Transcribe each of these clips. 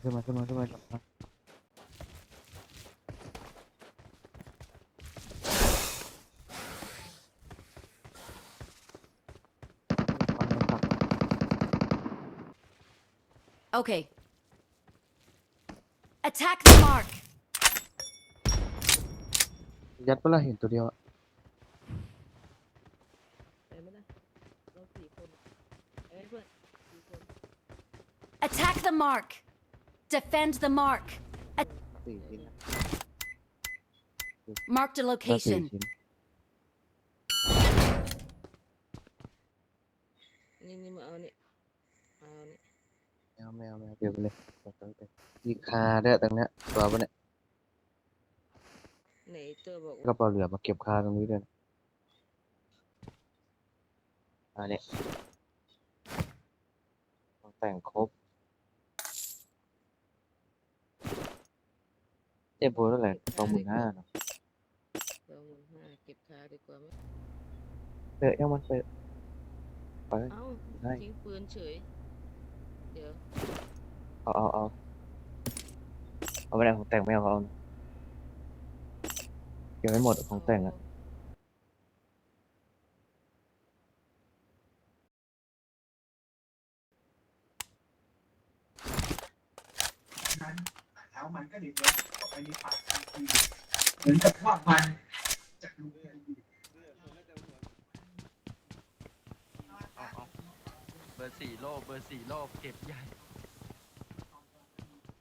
มาขึ้นมาขึ้นมาขึ้นมาขึ้นมา Okay. Attack the mark. ยัดเปะล่าเห็นตัวเดียวอะไปไหมนะเราสี่คนเอ้ยเพื่อนสี่คน Attack the mark. Defend the mark. สี่ชิ้น Marked a ก็สี่ location. ชิ้นนี่นี่มาเอานี่เอานี่แมวแมวแมวเก็บไปเลยเก็บไปเลยมีคาด้วยตรงเนี้ยตัวปะเนี่ยไหนตัวบอกกระเป๋าเหลือมาเก็บคาตรงนี้ด้วยนะอันนี้ยต้องแต่งครบ เจ็บโบเท่าไหร่สองหมื่นห้าเนาะสองหมื่นห้าเก็บคาดีกว่าไหมเตอะยังมันเตอะไปเอ้าได้ทิ้งปืนเฉย เดี๋ยว เอาเอาเอาเอาไปไหนของแต่งไม่เอาเอานะเก็บไม่หมดของแต่งอะ แล้วมันก็เดินเข้าไปในป่าทันทีเหมือนกับว่ามันจะดูแลอยู่เอาเอาเบอร์สี่โลเบอร์สี่โลเก็บใหญ่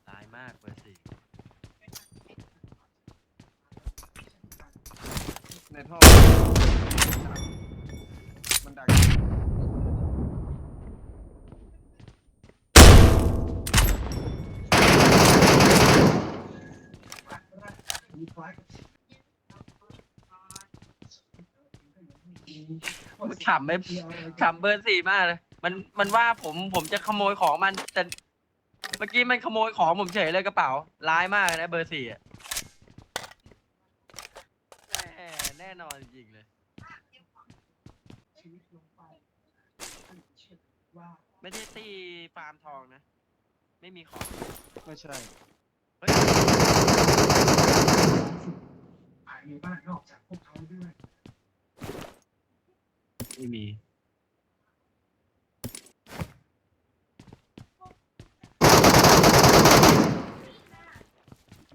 ตายมากเบอร์สี่ในท่อมันดัก มีคล้ายกับ มัน ขำไม่ขำเบอร์สี่มากเลย มันมันว่าผมผมจะขโมยของมัน แต่เมื่อกี้มันขโมยของผมเฉยเลยกระเป๋า ร้ายมากนะเบอร์สี่อะแหม่แน่นอนจริงๆเลย ชีวิตลงไปเชื่อว่าไม่ใช่ตีฟาร์มทองนะ ไม่มีของ ไม่ใช่ เฮ้ยภาย ในบ้านนอกจากพวกเขาด้วยไม่มี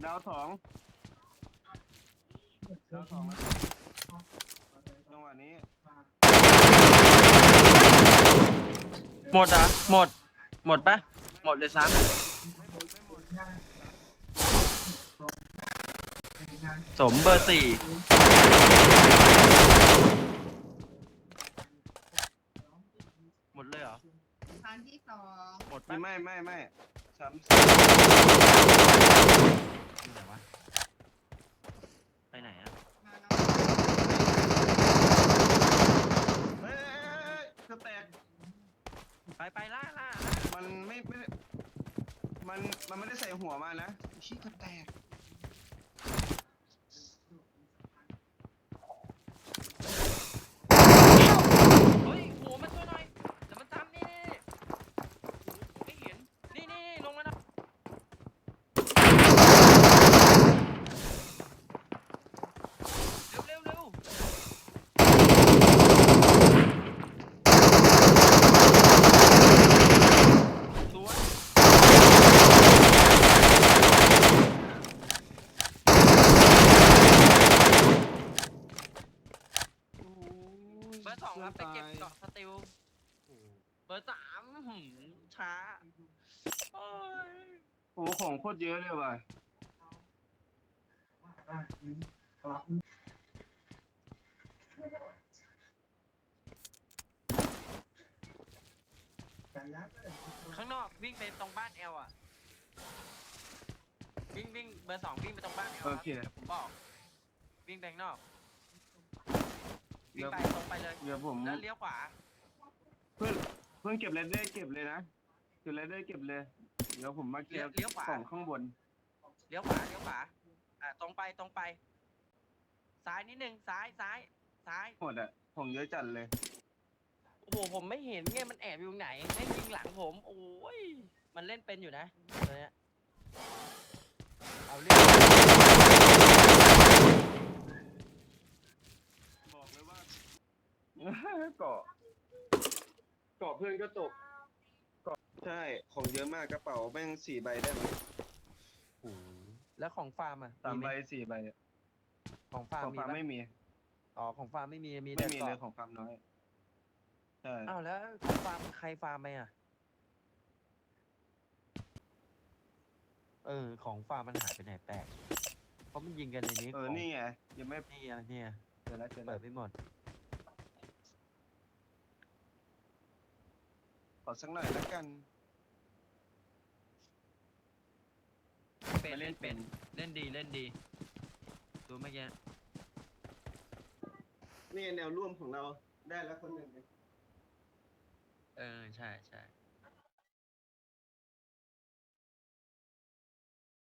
ดาวสองดาวสองแล้วจังหวะนี้ หมดอะหมด หมดปะหมดเลยซ้ในงานำ สมเบอร์สี่หมดเลยเหรอ ครั้งที่สองหมดปะไม่ไม่ไม่ซ้ำอยู่ไหนวะไปไหนอะมาแล้วเฮ้ยสแตกไปไปล่าล่ามันไม่ไม่ได้มันมันไม่ได้ใส่หัวมานะชี้สแตก เฮ้ยโหมาช่วยหน่อยเดี๋ยวมันตามนี่นี่ไม่เห็น นี่นี่นี่ลงมานะเร็วเร็วเร็วสวย เบ อร์สองครับไปเก็บเกาะสติลเบอร์สามหืมช้าโอ้ยโอ้โหของโคตรเยอะเลยว่ะบ้านนี้ครับแต่แล้วข้างนอกวิ่งไปตรงบ้านแอลอะ วิ่งวิ่งเบอร์สองวิ่งไปตรงบ้านแอลโอครับเคเดี๋ยวผมบอก วิ่งไปข้างนอก วิ่เดี๋งยวไปตรงไปเลย เดี๋ยวผมแล้วเลี้ยวขวา เพื่อนเพื่อนเก็บเรดเดอร์เก็บเลยนะเก็บเรดเดอร์เก็บเลย เดี๋ยวผมมาเก็บเลี้ยวขวา ของข้างบน เลี้ยวขวาเลี้ยวขวา อ่าตรงไปตรงไป ซ้ายนิดนึงซ้ายซ้ายซ้าย หมดอะของเยอะจัดเลย โอ้โหผมไม่เห็นไงมันแอบอยู่ตรงไหนไม่งยิงหลังผม โอ้ยมันเล่นเป็นอยู่นะตัวเนี้ยเอาเรื่อง บอกเลยว่า เกาะเกาะเพื่อนก็ตกเกาะใช่ของเยอะมากกระเป๋าแม่งสี่ใบได้ไหมโอ้โหแล้วของฟาร์มอะสามไหใบสี่ใบอะของฟาร์มของมีฟาร์มปะไม่มีอ๋อของฟาร์มไม่มีมีไม่แต่มีกรเลอยบของฟาร์มน้อยใช่อ้าวแล้วของฟาร์มใครฟาร์มไปอะ เออ ของฟาร์มมันหายไปไหนแปลกเพราะมันยิงกันในนี้เออของนี่ไงยังไม่นี่อะเนี่ยเจอแล้วเจอแล้เปิวดไม่หมด ขอสักหน่อยแล้วกัน เป็นมาเล่เล่นนเป็เป็นนเล่นดีเล่นดีดูเมื่อกี้นี่แนวร่วมของเราได้แล้วคนหนึ่งเออใช่ใช่